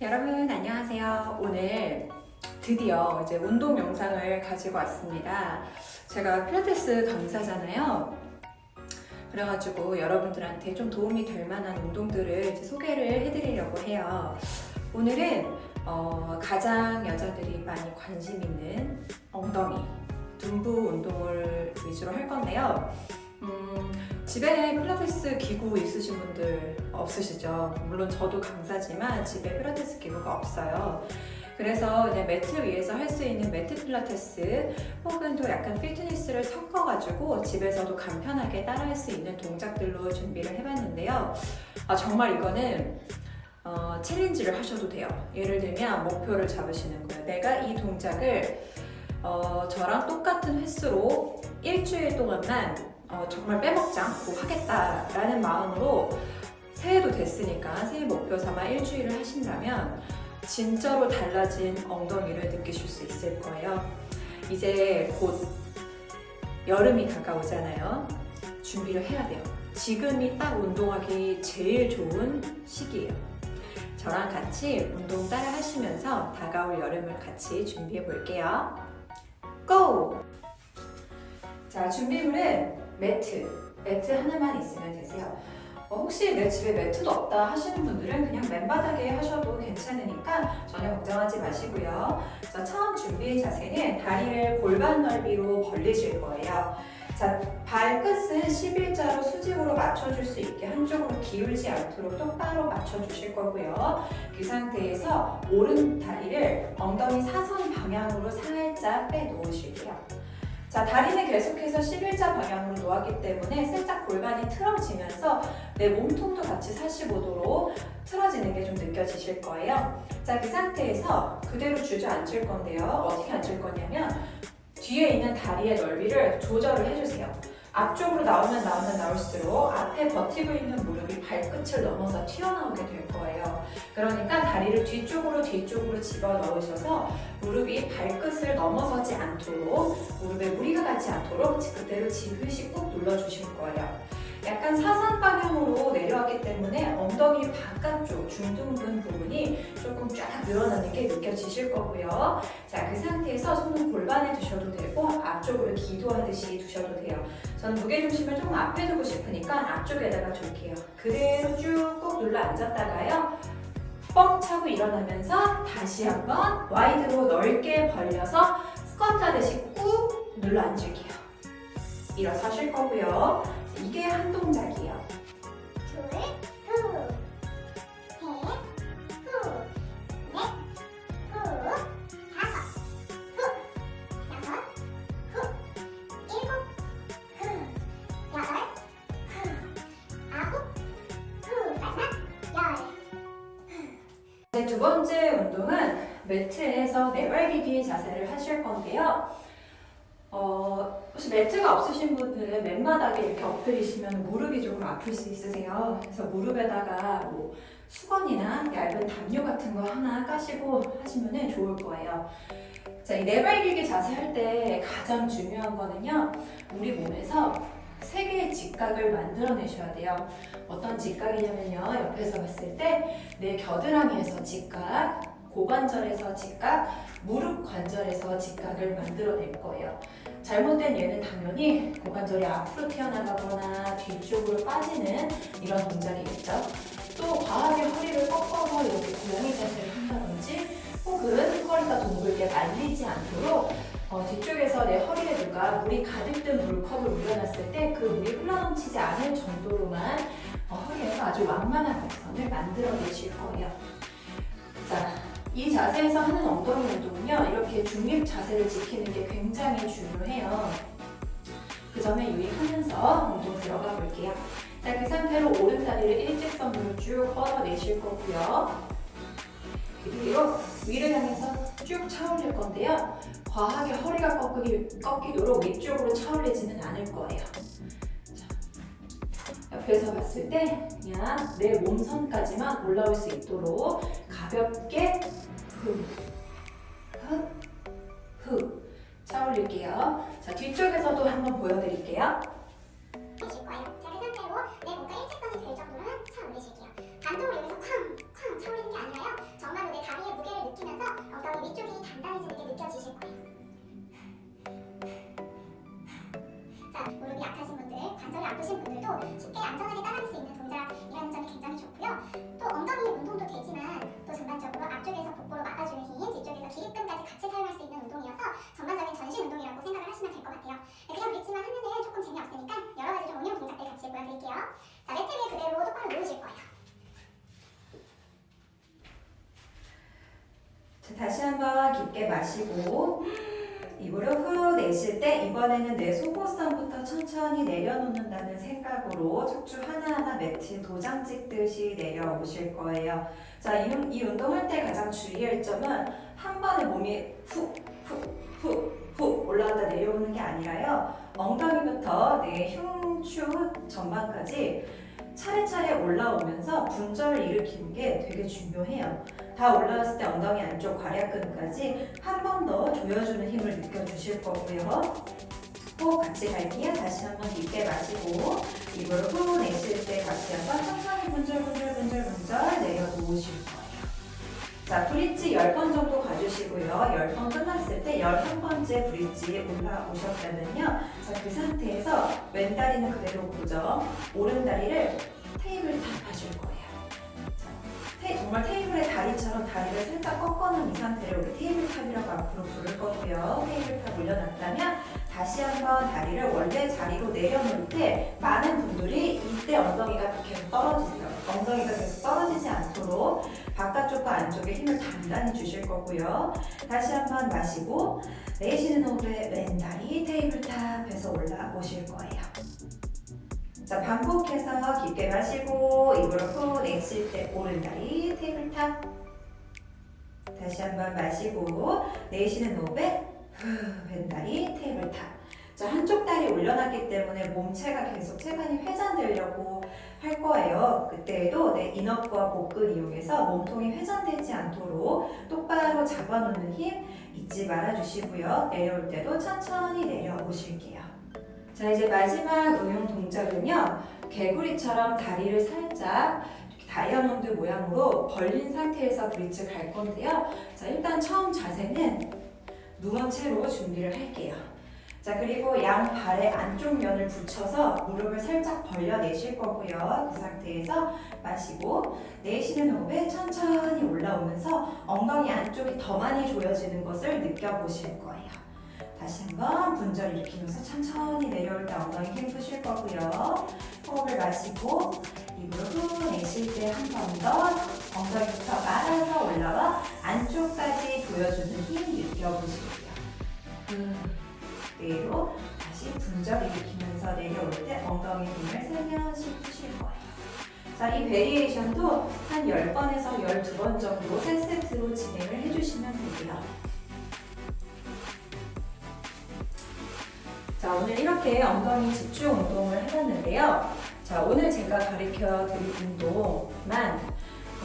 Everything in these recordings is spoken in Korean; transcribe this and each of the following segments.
여러분 안녕하세요. 오늘 드디어 이제 운동 영상을 가지고 왔습니다. 제가 필라테스 강사잖아요. 그래가지고 여러분들한테 좀 도움이 될 만한 운동들을 소개를 해드리려고 해요. 오늘은 어, 가장 여자들이 많이 관심 있는 엉덩이, 둔부 운동을 위주로 할 건데요. 음, 집에 필라테스 기구 있으신 분들 없으시죠? 물론 저도 강사지만 집에 필라테스 기구가 없어요. 그래서 그냥 매트 위에서 할 수 있는 매트 필라테스 혹은 또 약간 피트니스를 섞어가지고 집에서도 간편하게 따라할 수 있는 동작들로 준비를 해봤는데요. 아, 정말 이거는 어, 챌린지를 하셔도 돼요. 예를 들면 목표를 잡으시는 거예요. 내가 이 동작을 어, 저랑 똑같은 횟수로 일주일 동안만 어, 정말 빼먹지 않고 하겠다라는 마음으로 새해도 됐으니까 새해 목표 삼아 일주일을 하신다면 진짜로 달라진 엉덩이를 느끼실 수 있을 거예요. 이제 곧 여름이 다가오잖아요. 준비를 해야 돼요. 지금이 딱 운동하기 제일 좋은 시기예요. 저랑 같이 운동 따라 하시면서 다가올 여름을 같이 준비해 볼게요. 고! 자, 준비물은 매트. 매트 하나만 있으면 되세요. 어, 혹시 내 집에 매트도 없다 하시는 분들은 그냥 맨바닥에 하셔도 괜찮으니까 전혀 걱정하지 마시고요. 자, 처음 준비 자세는 다리를 골반 넓이로 벌리실 거예요. 자, 발끝은 11자로 수직으로 맞춰줄 수 있게 한쪽으로 기울지 않도록 똑바로 맞춰주실 거고요. 그 상태에서 오른 다리를 엉덩이 사선 방향으로 살짝 빼놓으실게요. 자, 다리는 계속해서 11자 방향으로 놓았기 때문에 살짝 골반이 틀어지면서 내 몸통도 같이 45도로 틀어지는 게 좀 느껴지실 거예요. 자, 그 상태에서 그대로 주저앉을 건데요. 어떻게 앉을 거냐면 뒤에 있는 다리의 넓이를 조절을 해주세요. 앞쪽으로 나오면 나오면 나올수록 앞에 버티고 있는 무릎이 발끝을 넘어서 튀어나오게 될 거예요. 그러니까 다리를 뒤쪽으로 뒤쪽으로 집어 넣으셔서 무릎이 발끝을 넘어서지 않도록 무릎에 무리가 가지 않도록 그대로 지그시 꾹 눌러주실 거예요. 약간 사선 방향으로 내려왔기 때문에 엉덩이 바깥쪽 중둔근 부분이 조금 쫙 늘어나는 게 느껴지실 거고요. 자, 그 상태에서 손은 골반에 두셔도 되고 앞쪽으로 기도하듯이 두셔도 돼요. 저는 무게중심을 조금 앞에 두고 싶으니까 앞쪽에다가 둘게요. 그대로 쭉꾹 눌러 앉았다가요. 뻥 차고 일어나면서 다시 한번 와이드로 넓게 벌려서 스쿼트 하듯이 꾹 눌러 앉을게요. 일어서실 거고요. 이게 한 동작이에요. 둘, 후, 셋, 후, 넷, 후, 다섯, 후, 여섯, 후, 일곱, 후, 여덟, 후, 아홉, 후, 마지막 열. 네, 두 번째 운동은 매트에서 내발기기 자세를 하실 건데요. 어, 혹시 매트가 없으신 분들은 맨바닥에 이렇게 엎드리시면 무릎이 조금 아플 수 있으세요. 그래서 무릎에다가 뭐 수건이나 얇은 담요 같은 거 하나 까시고 하시면 좋을 거예요. 자, 이 내발기기 자세 할 때 가장 중요한 거는요. 우리 몸에서 세 개의 직각을 만들어내셔야 돼요. 어떤 직각이냐면요. 옆에서 봤을 때 내 겨드랑이에서 직각, 고관절에서 직각, 무릎 관절에서 직각을 만들어낼 거예요. 잘못된 예는 당연히 고관절이 앞으로 튀어나가거나 뒤쪽으로 빠지는 이런 동작이겠죠. 또 과하게 허리를 꺾어서 이렇게 고양이 자세를 한다든지 혹은 허리가 둥글게 말리지 않도록 어, 뒤쪽에서 내 허리에 누가 물이 가득 든 물컵을 올려놨을 때 그 물이 흘러넘치지 않을 정도로만 어, 허리에서 아주 완만한 곡선을 만들어내실 거예요. 자, 이 자세에서 하는 엉덩이 운동은요, 이렇게 중립 자세를 지키는 게 굉장히 중요해요. 그 점에 유의하면서 운동 들어가 볼게요. 자, 그 상태로 오른 다리를 일직선으로 쭉 뻗어내실 거고요. 그리고 위를 향해서 쭉 차올릴 건데요. 과하게 허리가 꺾이도록 위쪽으로 차올리지는 않을 거예요. 자, 옆에서 봤을 때 그냥 내 몸선까지만 올라올 수 있도록 가볍게 후 차올릴게요. 자, 뒤쪽에서도 한번 보여드릴게요. 거예요. 자, 그 상태로 내 몸과 일직선이 될 정도로 차 올리실게요. 반동을 여기서 가보신 분들도 쉽게 안전하게 따라할 수 있는 동작이라는 점이 굉장히 좋고요. 또 엉덩이 운동도 되지만 또 전반적으로 앞쪽에서 복부로 막아주는 힘, 뒤쪽에서 기립근까지 같이 사용할 수 있는 운동이어서 전반적인 전신 운동이라고 생각을 하시면 될 것 같아요. 네, 그냥 브릿지만 하면은 조금 재미없으니까 여러 가지 좀 응용 동작들 같이 보여드릴게요. 자, 매트 위에 그대로 똑바로 누우실 거예요. 자, 다시 한번 깊게 마시고 입으로 후 내쉴 때 이번에는 내 속옷선부터 천천히 내려놓는다는 생각으로 척추 하나하나 매트에 도장 찍듯이 내려오실 거예요. 자, 이, 운- 이 운동할 때 가장 주의할 점은 한 번에 몸이 훅, 훅, 훅, 훅 올라갔다 내려오는 게 아니라요. 엉덩이부터 내 흉추 전반까지 차례차례 올라오면서 분절을 일으키는 게 되게 중요해요. 다 올라왔을 때 엉덩이 안쪽 괄약근까지 한 번 더 조여주는 힘을 느껴주실 거고요. 꼭 같이 갈게요. 다시 한번 깊게 마시고 입으로 후 내쉴 때 같이 한번 천천히 분절 분절 분절 분절 내려놓으실 거예요. 자, 브릿지 10번 정도 가주시고요. 10번 끝났을 때 11번째 브릿지에 올라오셨다면요. 자, 그 상태에서 왼다리는 그대로 고정, 오른다리를 테이블 탑하실 거예요. 자, 테, 정말 테이블의 다리처럼 다리를 살짝 꺾어놓은 이 상태를 우리 테이블 탑이라고 앞으로 부를 거고요. 테이블 탑 올려놨다면 다시 한번 다리를 원래 자리로 내려놓을 때 많은 분들이 이때 엉덩이가 계속 떨어지세요. 엉덩이가 계속 떨어지지 않도록 바깥쪽과 안쪽에 힘을 단단히 주실 거고요. 다시 한번 마시고 내쉬는 호흡에 왼다리 테이블 탑에서 올라오실 거예요. 자 반복해서 깊게 마시고 입으로 후 내쉴 때 오른다리 테이블 탑 다시 한번 마시고 내쉬는 호흡에 후 왼다리 테이블 탑. 자 한쪽 다리 올려놨기 때문에 몸체가 계속 체간이 회전되려고 할 거예요. 그때에도 내 인업과 복근 이용해서 몸통이 회전되지 않도록 똑바로 잡아놓는 힘 잊지 말아주시고요. 내려올 때도 천천히 내려오실게요. 자 이제 마지막 응용 동작은요. 개구리처럼 다리를 살짝 다이아몬드 모양으로 벌린 상태에서 브릿지 갈 건데요. 자 일단 처음 자세는 누운 채로 준비를 할게요. 자 그리고 양 발의 안쪽 면을 붙여서 무릎을 살짝 벌려내실 거고요. 그 상태에서 마시고 내쉬는 호흡에 천천히 올라오면서 엉덩이 안쪽이 더 많이 조여지는 것을 느껴보실 거예요. 다시 한번 분절 일으키면서 천천히 내려올 때 엉덩이 힘 푸실 거고요. 호흡을 마시고 입으로 후 내쉴 때 한 번 더 엉덩이부터 말아서 올라와 안쪽까지 조여주는 힘 느껴보실게요. 음. 그대로 다시 분절 일으키면서 내려올 때 엉덩이 힘을 살며시 푸실 거예요. 자, 이 베리에이션도 한 10번에서 12번 정도 3세트로 진행을 해주시면 되고요. 자, 오늘 이렇게 엉덩이 집중 운동을 해봤는데요. 자, 오늘 제가 가르쳐 드릴 운동만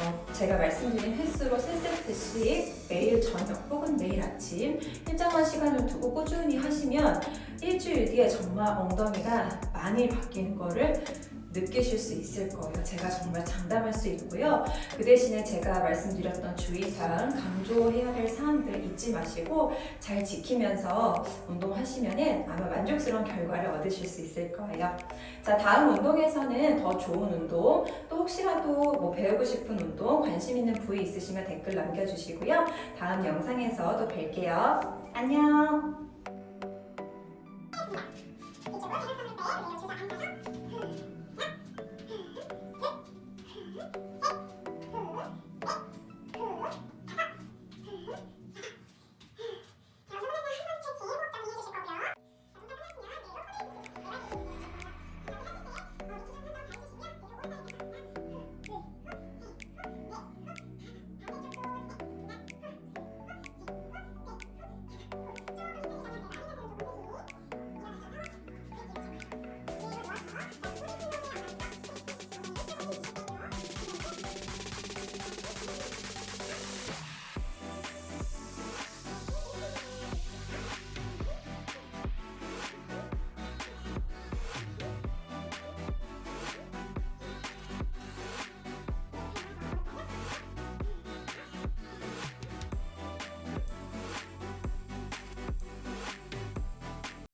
어, 제가 말씀드린 횟수로 3세트씩 매일 저녁 혹은 매일 아침 일정한 시간을 두고 꾸준히 하시면 일주일 뒤에 정말 엉덩이가 많이 바뀌는 거를 느끼실 수 있을 거예요. 제가 정말 장담할 수 있고요. 그 대신에 제가 말씀드렸던 주의사항, 강조해야 될 사항들 잊지 마시고 잘 지키면서 운동하시면 아마 만족스러운 결과를 얻으실 수 있을 거예요. 자, 다음 운동에서는 더 좋은 운동, 또 혹시라도 뭐 배우고 싶은 운동, 관심 있는 부위 있으시면 댓글 남겨주시고요. 다음 영상에서 또 뵐게요. 안녕!